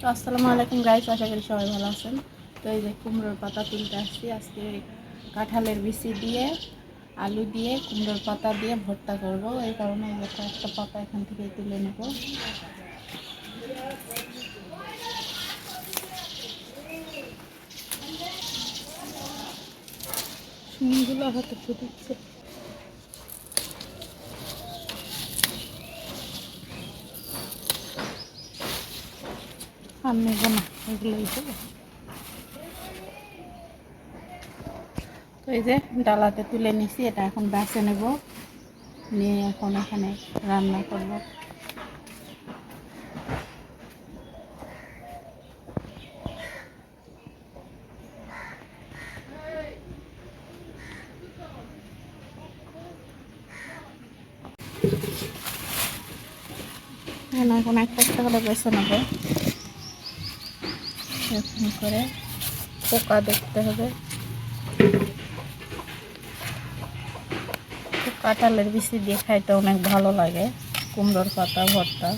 তো আসসালামু আলাইকুম গাইস আশা করি সবাই ভালো আছেন। তো এই যে কুমড়োর পাতা তুলতে আসছি, আজকে কাঁঠালের বিচি দিয়ে, আলু দিয়ে, কুমড়োর পাতা দিয়ে ভর্তা করব। এই কারণে কয়েকটা পাতা এখান থেকে তুলে নেব। শিমগুলো হাতে ফুটছে। আর নেব না এগুলোই তো এই যে ডালাতে তুলে নিছি, এটা এখন বেছে নেব। নিয়ে এখন এখানে রান্না করব। এখন একটা একটা করে বেছে নেব। এরকম করে পোকা দেখতে হবে। কাঁঠালের বিচি দিয়ে খাইতে অনেক ভালো লাগে, কুমড়োর পাতা, ভর্তা।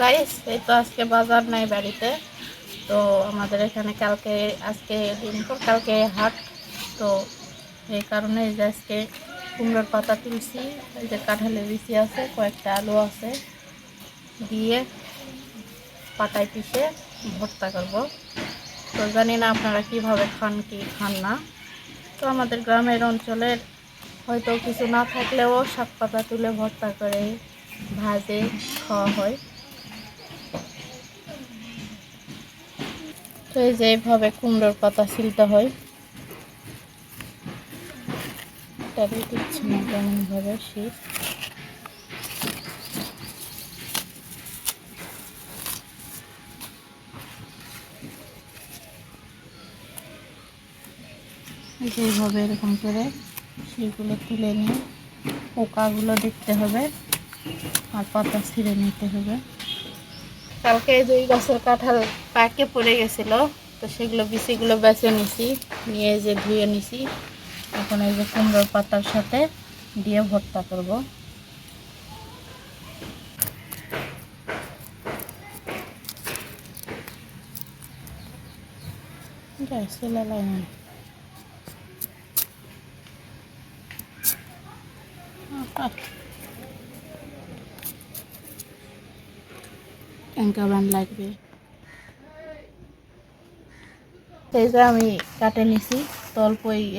গাইস এই তো আজকে বাজার নাই বাড়িতে। তো আমাদের এখানে কালকে, আজকে দিন পর কালকে হাট। তো এই কারণে এই যে আজকে কুমড়োর পাতা তুলছি, এই যে কাঁঠালের বিচি আছে, কয়েকটা আলু আছে। দিয়ে পাতায় পিষে ভর্তা করব। তো জানি না আপনারা কীভাবে খান, কি খান না। তো আমাদের গ্রামের অঞ্চলের হয়তো কিছু না থাকলেও শাক পাতা তুলে ভর্তা করে ভাজে খাওয়া হয়। তো এই যে এইভাবে কুমড়োর পাতা ছিলতে হয়। তবে দিচ্ছে না কেমনভাবে শীত এই যে এইভাবে এরকম করে সেগুলো তুলে নিয়ে পোকাগুলো দেখতে হবে আর পাতা ছিঁড়ে নিতে হবে। কালকে দুই গাছের কাঁঠাল পাকে পড়ে গেছিল, তো সেগুলো বিচিগুলো বেছে নিছি, নিয়ে যে ধুয়ে নিছি, এখন এই যে কুমড়োর পাতার সাথে দিয়ে ভর্তা করব। চলে লাগে ব্যান্ড লাগবে সেই যে আমি কাটে নিছি তো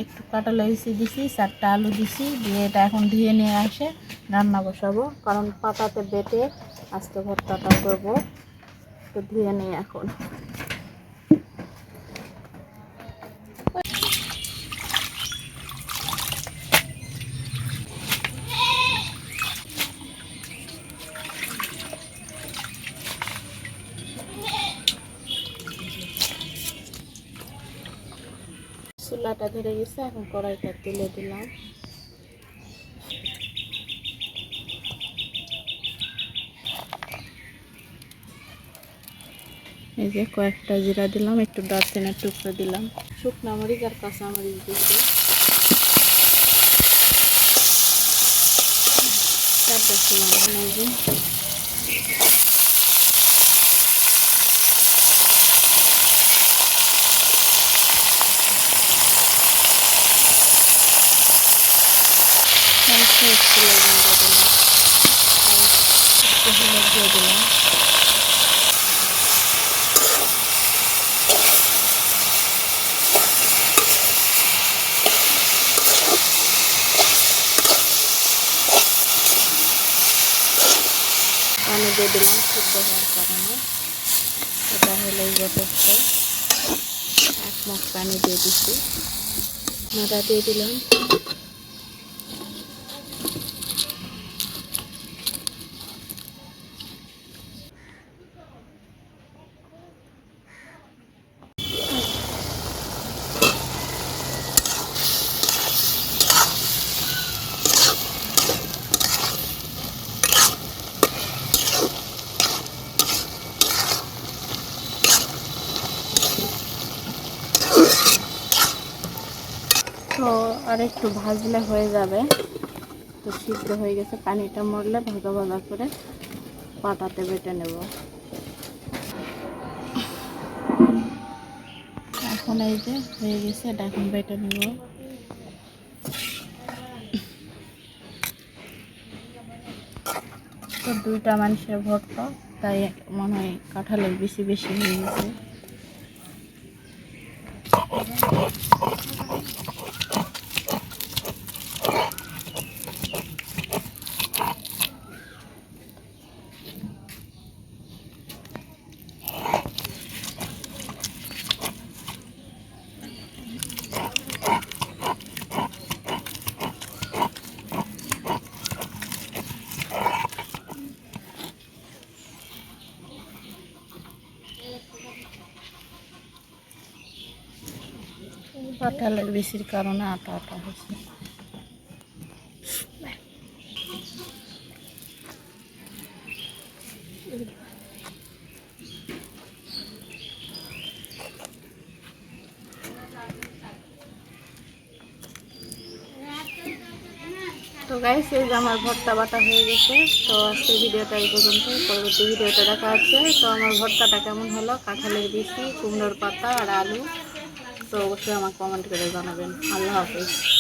একটু কাটা লইছি দিছি, চারটা আলু দিছি, দিয়ে এটা এখন ধুয়ে নিয়ে আসে, রান্না বসাবো। কারণ পাতাতে বেটে আজকে ভর্তাটা করব। তো ধুয়ে নিই এখন। চুলাটা ধরে গেছে, এখন কড়াইটা তুলে দিলাম। এই যে কয়েকটা জিরা দিলাম, একটু দারচিনের টুকরো দিলাম। শুকনা মরিচ আর কাঁচা মরিচ দিচ্ছি চারটা যে। লবণ দিয়ে দিলাম শুদ্ধ হওয়ার কারণে। এটা হলো যথেষ্ট এক মগ পানি দিয়ে দিচ্ছি নাড়া দিয়ে দিলাম। আর একটু ভাজলে হয়ে যাবে। তো সিদ্ধ হয়ে গেছে পানিটা মরলে ভাজা ভাজা করে পাটাতে বেটে নেব। এখন এই যে হয়ে গেছে, এটা এখন বেটে নেব। তো দুইটা মানুষের ভর্তা, তাই মনে হয় কাঁঠালের বেশি বেশি হয়ে গেছে। কাঁঠালের বেশির কারণে আটা আটা হয়েছে। তো গাইস এই যে আমার ভর্তা বাটা হয়ে গেছে, তো আজকের ভিডিওটা এই পর্যন্ত, পরবর্তী ভিডিওটা দেখা হচ্ছে। তো আমার ভর্তাটা কেমন হলো? কাঁঠালের বিচি, কুমড়োর পাতা আর আলু। তো অবশ্যই আমার কমেন্ট করে জানাবেন। আল্লাহ হাফিজ।